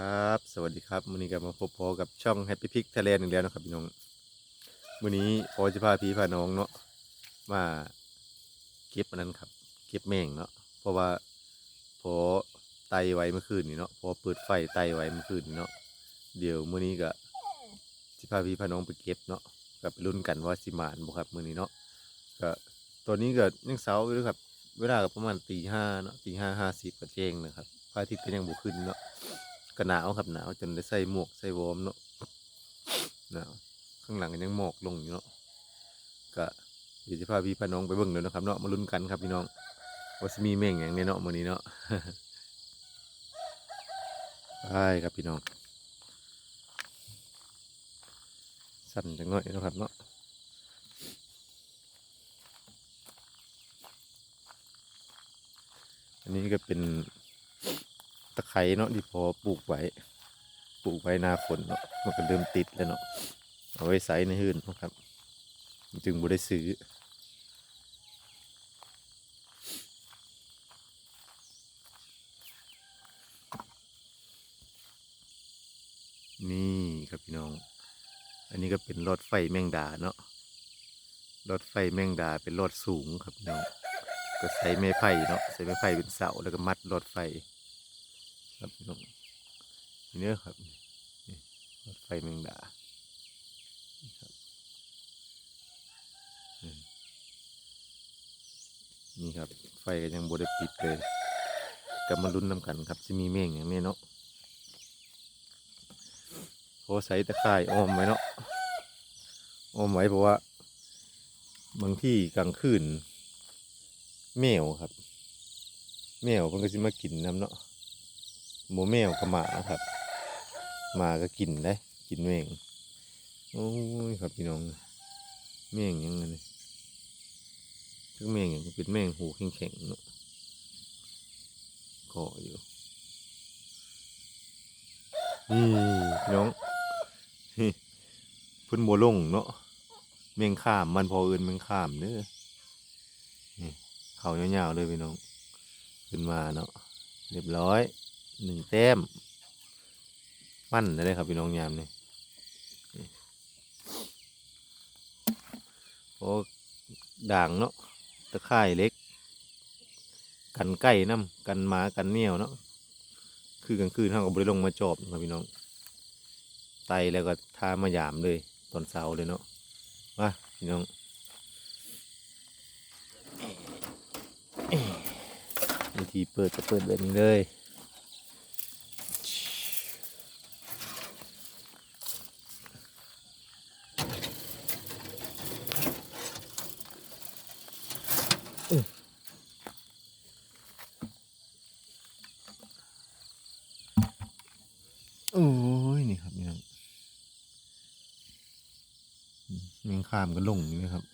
ครับ สวัสดีครับวันนี้ก็มาพบพอกับช่อง Happy Pick Thailand อีกแล้วนะครับพี่น้องวันนี้พอจะพาพี่พาน้องเนาะมาเก็บอันนั้นครับ เก็บแมงเนาะเพราะว่าพอไตไว้เมื่อคืนนี้เนาะพอเปิดไฟไตไว้เมื่อคืนนี้เนาะเดี๋ยวมื้อนี้ก็สิพาพี่พาน้องไปเก็บเนาะกับไปลุ้นกันว่าสิมานบ่ครับมื้อนี้เนาะก็ตอนนี้ก็ยังเช้าอยู่เลยครับ เวลาก็ประมาณตีห้าเนาะตีห้าห้าสิบก็แจ้งนะครับพระอาทิตย์ก็ยังบ่ขึ้นเนาะ ก็หนาวครับหนาวจนได้ใส่หมวกใส่วอร์มเนาะหนาวข้างหลังก็ยังหมอกลงอยู่เนาะก็เดี๋ยวจะพาพี่พาน้องไปเบิ่งเดี๋ยวนะครับเนาะมาลุ้นกันครับพี่น้องว่าจะมีแม่งอย่างในเนาะมื้อนี้เนาะใช่ครับพี่น้อง สั่นจังหน่อยนะครับเนาะอันนี้ก็เป็น ตะไคร้เนาะที่พอปลูกไว้ปลูกไว้นาฝนเนาะมันก็เริ่มติดแล้วเนาะเอาไว้ใส่ในหื่นนะครับ จึงบ่ได้ซื้อนี่ครับพี่น้อง อันนี้ก็เป็นรถไฟแมงดาเนาะรถไฟแมงดาเป็นรถสูงครับพี่น้อง ก็ใช้ไม้ไผ่เนาะใช้ไม้ไผ่เป็นเสาแล้วก็มัดรถไฟ ครับพี่น้องนี่เนื้อครับนี่รถไฟแมงดาครับนี่ครับ ไฟก็ยังบได้ปิดเลยกับมาลุ้นนำกันครับจะมีเมงอย่างนี้เนาะโพใส่ตะไคร่อ้อมไว้เนาะอ้อมไว้เพราะว่า บางที่กลางคืนแมวครับ แมวมันก็จะมากินน้ำเนาะ หมูแมวกับหมาครับหมาก็กินได้กินแมงโอ้ยครับพี่น้องแมงยังไงทึกแมงอย่างเป็นแมงหูแข็งๆเนาะเกาะอยู่นี่พี่น้องพุ่นโบลงเนาะแมงข้ามมันพอเอื่นแมงข้ามเด้อนี่เขายาวๆเลยพี่น้อง ขึ้นมาเนาะเรียบร้อย หนึ่งแต้ม มั่นเลยครับพี่น้องยามนี่โอ้ด่างเนาะตะไคร่เล็ก กันไก่น้ำกันหมากันเมียวเนาะคือกลางคืนเขาก็บริลงมาจอบครับพี่น้อง ไตแล้วก็ทามายามเลยตอนเช้าเลยเนาะมาพี่น้องวิธีเปิดจะเปิดแบบนี้เลย โอ้ยนี่ครับนี่ครับอืม แมงข้ามก็ลงอยู่นะครับ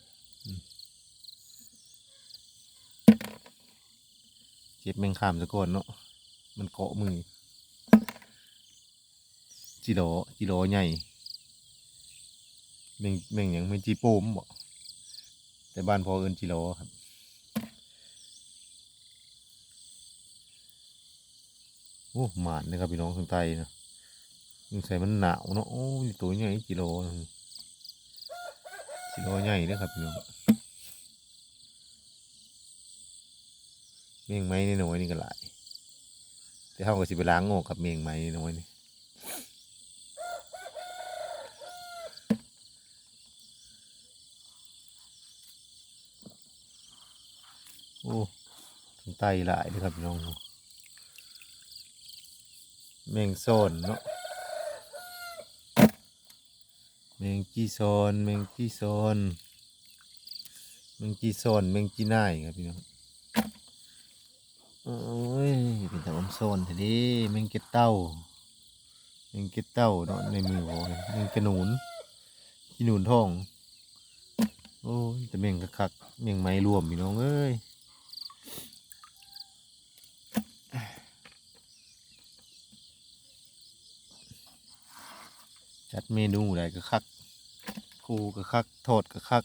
เก็บแมงข้ามซะก่อนเนาะมันเกาะมือจิโร่จิโร่ใหญ่แมงแมงหยังไม่จีโป้มบ่แต่บ้านพอเอินจิโร่ครับโอ้หมานเลยครับพี่น้องข้างใต้นะยังใส่มันหนาวเนาะโอ้ตัวใหญ่กิโลนึง กิโลใหญ่เลยครับพี่น้องเมงไม้นี่น้อยนี่ก็หลายแต่เขาก็สิไปล้างโง่กับเมงไม้นี่น้อยนี่โอ้ทางใต้หลายเลยครับพี่น้องแมงโซนเนาะ แมงจีซอนแมงจีซอนแมงจีซอนแมงจีน่ายครับพี่น้องโอ้ยเป็นแต่อมโซนทีนี้แมงเก็ดเต้าแมงเก็ดเต้าเนาะในมือผมแมงกระหนุนขี้หนุนทองโอ้ยแต่แมงกะคักๆแมงไม้รวมพี่น้องเอ้ย จัดเมนูอะไรก็คักคูก็คักโทษก็คัก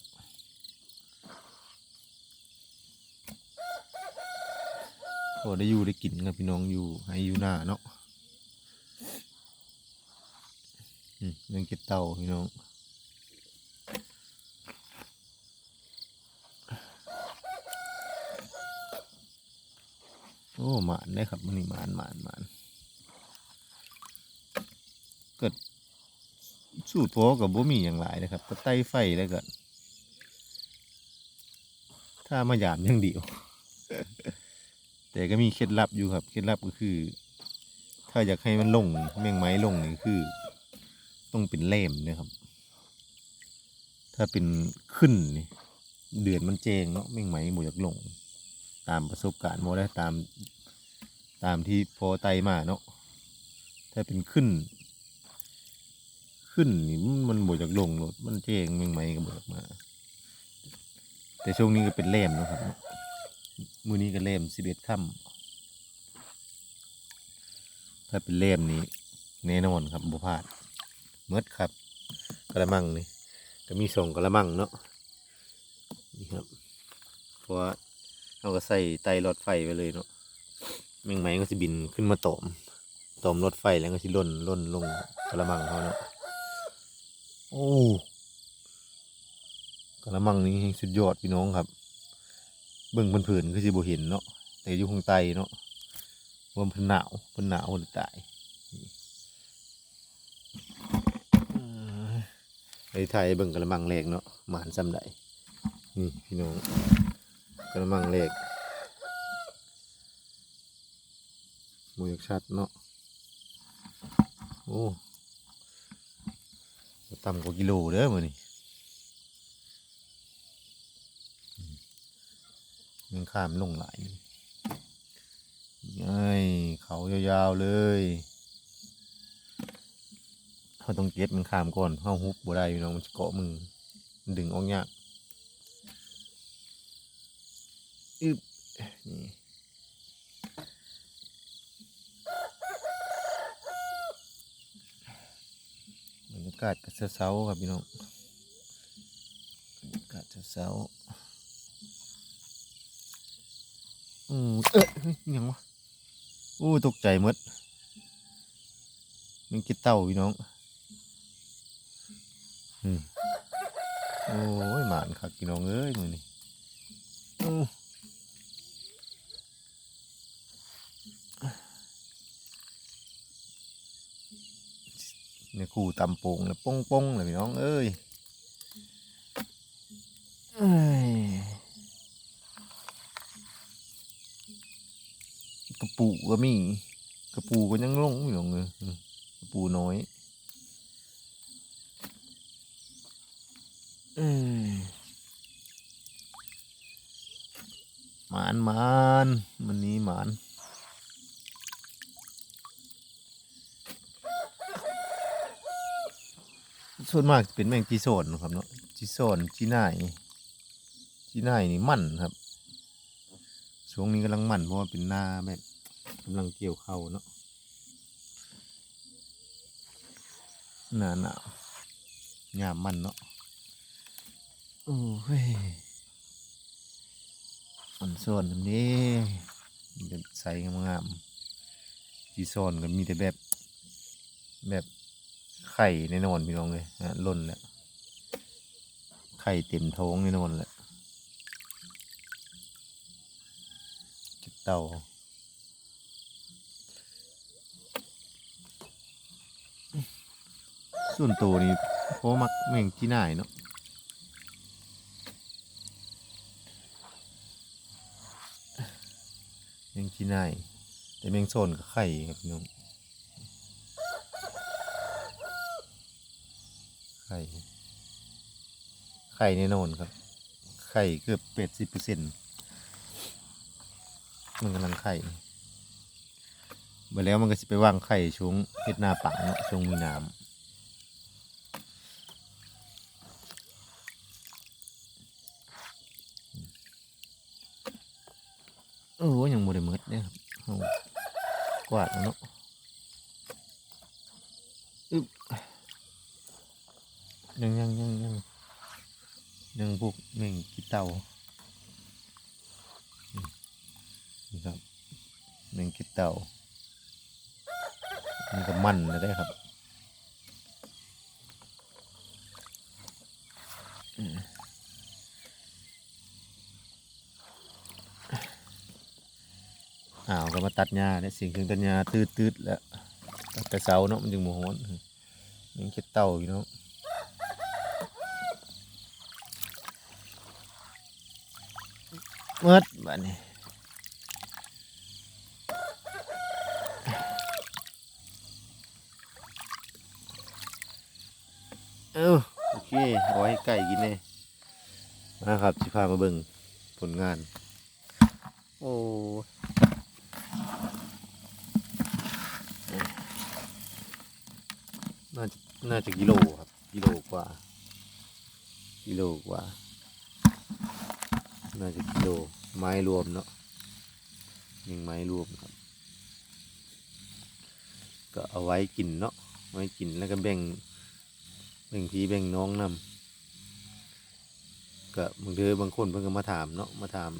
พอได้อยู่ได้กินกับพี่น้องอยู่ให้อยู่หน้าเนาะอืมแมงกิดเต่าพี่น้องโอ้หมานได้ครับมันนี่หมานหมานหมานเกิด สูตรพอกับบ่มีอย่างหลายนะครับก็ไต้ไฟแล้วก็ถ้ามาหยามอยังเดียว แต่ก็มีเคล็ดลับอยู่ครับ เคล็ดลับก็คือ ถ้าอยากให้มันลงแมงไม้ลงนี่คือ ต้องเป็นเล่มนะครับ ถ้าเป็นขึ้นนี่เดือนมันเจงเนาะแมงไม้บ่อยากลง ตามประสบการณ์โมได้ตาม ตามที่พอไตมาเนาะถ้าเป็นขึ้น ขึ้นนี่มันบวจากลงรถมันเจงแมงไหมก็บวจากมา แต่ช่วงนี้ก็เป็นเล่มนะครับ มือนี้ก็เล่มสิบเอ็ดค่ำถ้าเป็นเล่มนี้แน่นอนครับบุพลาดเมดครับกระมังนี่ก็มีส่งกระมังเนาะนี่ครับเพราะว่าเราก็ใส่ไตรถไฟไปเลยเนาะแมงไหมก็จะบินขึ้นมาตอมตอมรถไฟแล้วก็จะล่นล่นลงกระมังเขาเนาะ โอ้กระมังนี้สุดยอดพี่น้องครับ เบิ่งเพื่อนๆคือสิบเห็นเนาะแต่อยู่ข้างใต้เนาะว่ามันพันหนาวเพิ่นหนาวหรือตายนี่เอ้ไทยเบิ่งกระมังแรกเนาะหมานซ้ำใดนี่พี่น้องกระมังเหล็กมวยชัดเนาะโอ้ ต่ำกว่ากิโลเด้อมือนี่มันข้ามลงหลายนี่ไงเขายาวๆเลยเขาต้องเก็บมันข้ามก่อนเขาฮุบบ่ได้อยู่น้องมันจะเกาะมือมันดึงออกยากอึบนี่บรรยากาศก็เช้าๆครับพี่น้องบรรยากาศเช้าๆอืมเอ๊ะยังวะโอ้ตกใจหมดมันกินเต่าพี่น้องอืมโอ้ยหมานครับพี่น้องเอ้ยมือนี่โอ้ เนี่ยคู่ตำโป่งแล้วป้งป้งเลยพี่น้องเอ้ยกระปูก็มีกระปูก็ยังลงอยู่เลยกระปูน้อยเอ้ยหมานหมานมันนี้หมาน ส่วนมากเป็นแมงจีโซนครับเนาะจีโซนจีน่ายจีน่ายนี่มันครับช่วงนี้กำลังมันเพราะว่าเป็นหน้าแบบกำลังเกี่ยวเข้าเนาะหนาหนาวยามมันเนาะโอ้ยมันส่วนแบบนี้มันจะใสงามๆจีโซนก็มีแต่แบบแบบ ไข่แน่นอนพี่น้องเลยนะล่นแล้วไข่เต็มท้องแน่นอนและเก็บเตาส่วนตัวนี้เพราะมักแม่งที่น่ายเนาะแม่งที่น่ายแต่แม่งโซนกับไข่ครับพี่น้อง ไข่ไข่แน่นอนครับ ไข่เกือบแปดสิบเปอร์เซ็นต์มันกำลังไข่ไปแล้วมันก็จะไปวางไข่ช่วงเฮ็ดหน้าปังเนาะช่วงมีน้ำโอ้ยังบ่ได้หมดเนี่ยครับกวาดเนาะอึ๊บ ยังยังยังยังยังพวกหนึ่งกีเต่ครับเม่งกีเตานี่ก็มันเลยได้ครับอ้าวก็มาตัดหญ้าเนี่ยสิ่งถึงตัดหญ้าตืดๆแล้วตัดแต่เสาเนาะมันจึงโมโหนยังคิดเต่าอยู่เนาะ เมิดบ้านนี้เอ้าโอเคเอาไว้ให้ไก่กินเลยมาครับสิพามาเบิ่งผลงาน โอ้น่าจะน่าจะกิโลครับ กิโลกว่า กิโลกว่า น่าจะกิโลไม้รวมเนาะหนึ่งไม้รวมครับ ก็เอาไว้กินเนาะไว้กินแล้วก็แบ่งแบ่งพี่แบ่งน้องนำก็บางเทื่อบางคนเพิ่นก็มาถามเนาะมาถาม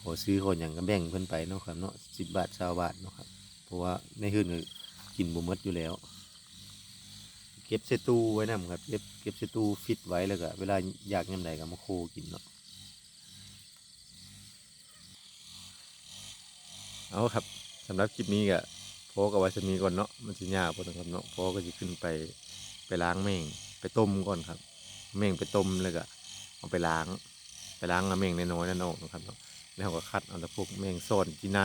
ขอซื้อขออย่างก็แบ่งเพิ่นไปเนาะครับเนาะสิบบาทสาบาทเนาะครับเพราะว่าในหื้นก็กินบ่หมดอยู่แล้ว เก็บใส่ตู้ไว้นำครับเก็บเก็บใส่ตู้ฟิตไว้แล้วก็เวลาอยากยามใดก็มาโคกินเนาะ เอาครับสำหรับคลิปนี้ก็พอกับไว้ชนีก่อนเนาะมันสิยากพอนะครับเนาะพอก็จะขึ้นไปไปล้างแม่งไปต้มก่อนครับแม่งไปต้มแล้วก็เอาไปล้าง ไปล้างเอาแม่งน้อยๆนั่นออกนะครับเนาะแล้วก็คัดเอาแต่พวกแม่งซ่อนที่ใน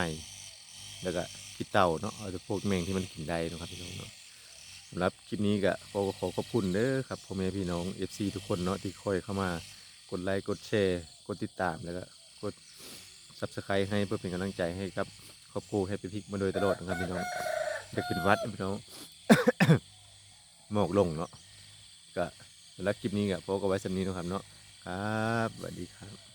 แล้วก็ขี้เต่าเนาะเอาแต่พวกแม่งที่มันกินได้นะครับพี่น้องเนาะสำหรับคลิปนี้ก็ขอขอขอบคุณเด้อครับพ่อแม่พี่น้อง FC ทุกคนเนาะที่คอยเข้ามากดไลค์กดแชร์ กดติดตามแล้วก็กดซับสไครต์ให้เพื่อเป็นกำลังใจให้ครับ ครอบครัวแฮปปี้พิกมาโดยตลอดนะครับพี่น้องเด็กเป็นวัดพี่น้องหมอกลงเนาะก็แล้วคลิปนี้ก็พบกันไว้สำนี้นะครับเนาะครับสวัสดีครับ